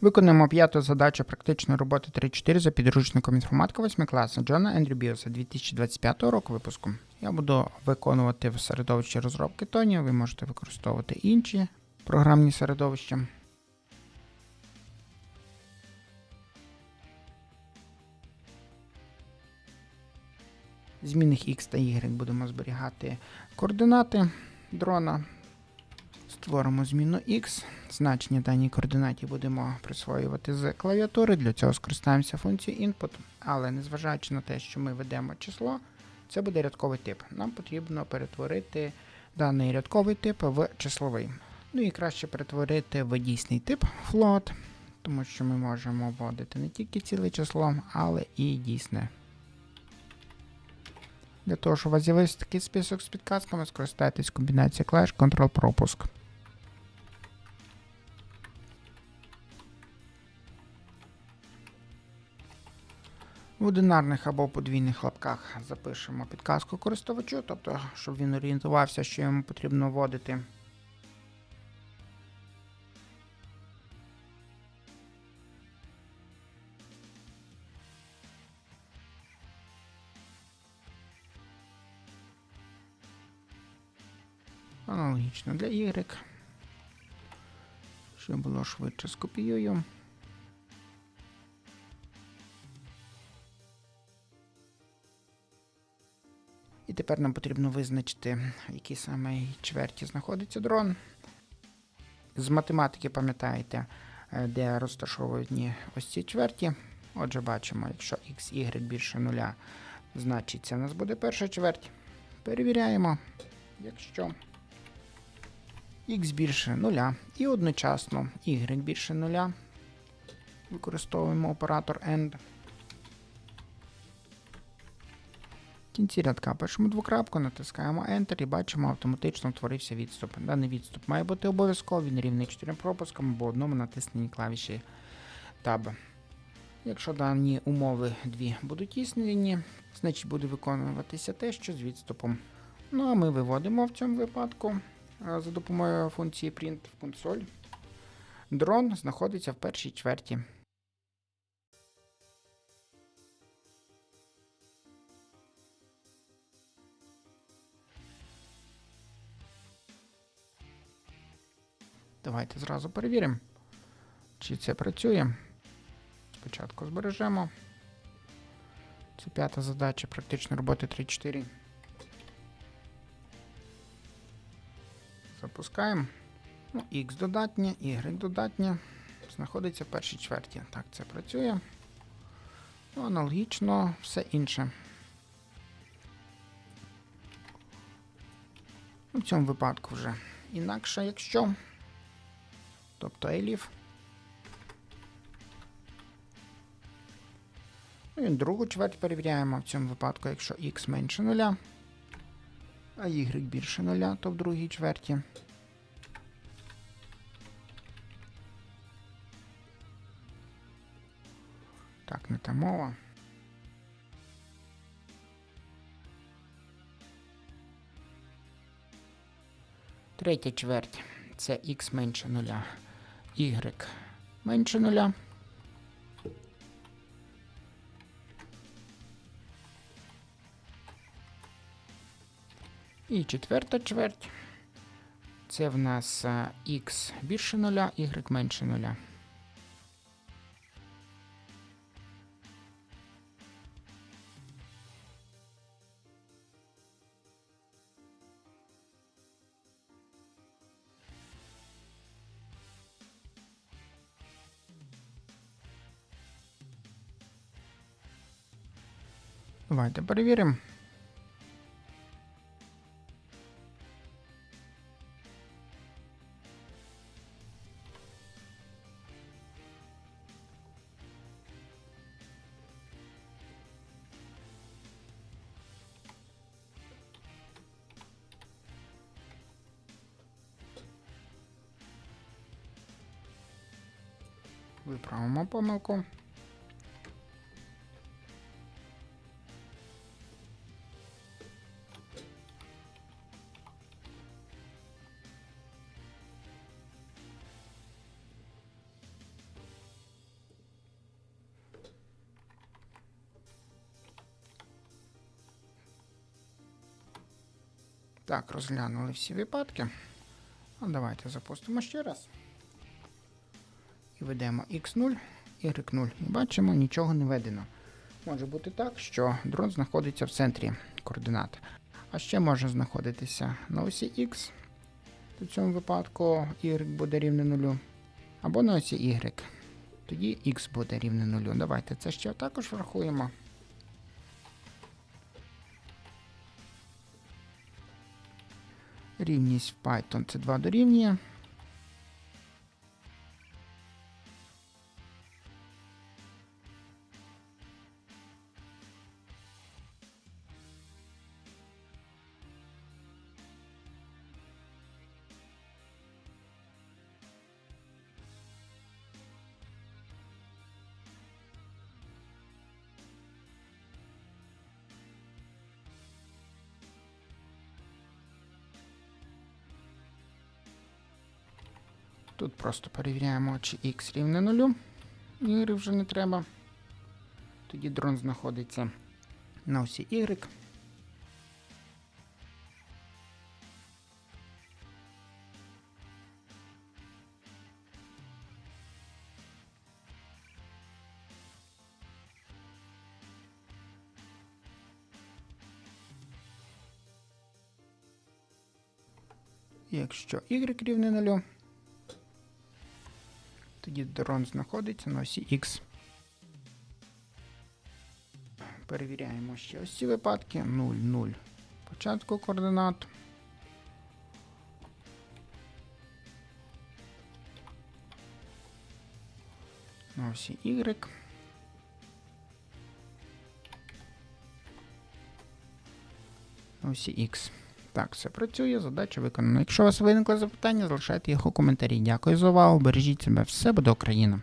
Виконуємо п'яту задачу практичної роботи 3.4 за підручником інформатика 8 класу Джона Ендрю Біоса 2025 року випуску. Я буду виконувати в середовищі розробки Тоні, ви можете використовувати інші програмні середовища. В змінних X та Y будемо зберігати координати дрона. Створимо зміну X. Значення даній координаті будемо присвоювати з клавіатури. Для цього скористаємося функцією input, але незважаючи на те, що ми ведемо число, це буде рядковий тип. Нам потрібно перетворити даний рядковий тип в числовий. Ну і краще перетворити в дійсний тип float, тому що ми можемо вводити не тільки ціле число, але і дійсне. Для того, щоб у вас з'явився такий список з підказками, скористайтесь комбінацією клавіш Ctrl-пропуск. В одинарних або подвійних лапках запишемо підказку користувачу, тобто, щоб він орієнтувався, що йому потрібно вводити. Аналогічно для Y. Щоб було швидше скопіюю. Тепер нам потрібно визначити, в якій саме чверті знаходиться дрон. З математики пам'ятаєте, е, де розташовані ось ці чверті. Отже, бачимо, якщо x, y більше нуля, значить це у нас буде перша чверть. Перевіряємо, якщо x більше нуля і одночасно y більше нуля. Використовуємо оператор AND. Кінці рядка пишемо двокрапку, натискаємо Enter і бачимо, автоматично утворився відступ. Даний відступ має бути обов'язково, він рівний 4 пропускам або одному натисненні клавіші Tab. Якщо дані умови дві будуть існені, значить буде виконуватися те, що з відступом. Ну а ми виводимо в цьому випадку е, за допомогою функції print в консоль. Дрон знаходиться в першій чверті. Давайте зразу перевіримо, чи це працює. Спочатку збережемо. Це п'ята задача практичної роботи 3.4. Запускаємо. Ну, X додатнє, Y додатнє. Знаходиться в першій чверті. Так, це працює. Ну, аналогічно все інше. В цьому випадку вже інакше, якщо. Тобто elif. Ну і другу чверть перевіряємо в цьому випадку, якщо x менше нуля, а y більше нуля, то в другій чверті. Так, не та мова. Третя чверть це x менше нуля, y менше нуля. І четверта чверть. Це в нас х x більше нуля, y менше нуля. Давайте перевіримо. Виправимо помилку. Так, розглянули всі випадки. А давайте запустимо ще раз. І ведемо x0, y0. І бачимо, нічого не ведено. Може бути так, що дрон знаходиться в центрі координат. А ще може знаходитися на осі X. В цьому випадку y буде рівне 0. Або на осі Y. Тоді x буде рівне 0. Давайте це ще також врахуємо. Рівність в Python це 2 дорівнює. Тут просто перевіряємо, чи x рівне 0. Y вже не треба. Тоді дрон знаходиться на осі Y. Якщо y рівне 0, тоді дрон знаходиться на осі X. Перевіряємо ще ось ці випадки. 0, 0. Початку координат. На осі Y. На осі X. Так, все працює, задача виконана. Якщо у вас виникли запитання, залишайте їх у коментарі. Дякую за увагу, бережіть себе, все буде Україна.